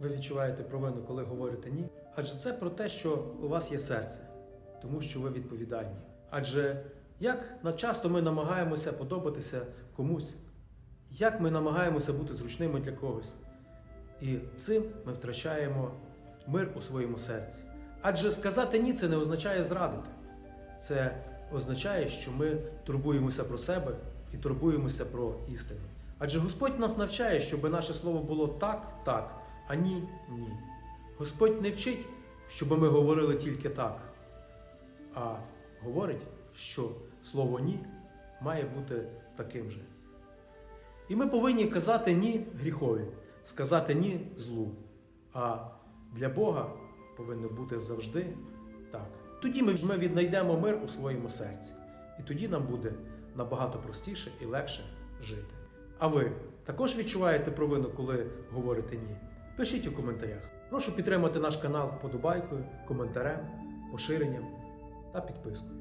ви відчуваєте провину, коли говорите ні? Адже це про те, що у вас є серце, тому що ви відповідальні. Адже як часто ми намагаємося подобатися комусь, як ми намагаємося бути зручними для когось. І цим ми втрачаємо мир у своєму серці. Адже сказати ні це не означає зрадити. Це означає, що ми турбуємося про себе і турбуємося про істину. Адже Господь нас навчає, щоб наше слово було так, так, а ні, ні. Господь не вчить, щоб ми говорили тільки так, а говорить, що слово ні має бути таким же. І ми повинні казати ні гріхові, сказати ні злу. А для Бога повинно бути завжди так. Тоді ми, віднайдемо мир у своєму серці. І тоді нам буде набагато простіше і легше жити. А ви також відчуваєте провину, коли говорите ні? Пишіть у коментарях. Прошу підтримати наш канал вподобайкою, коментарем, поширенням та підпискою.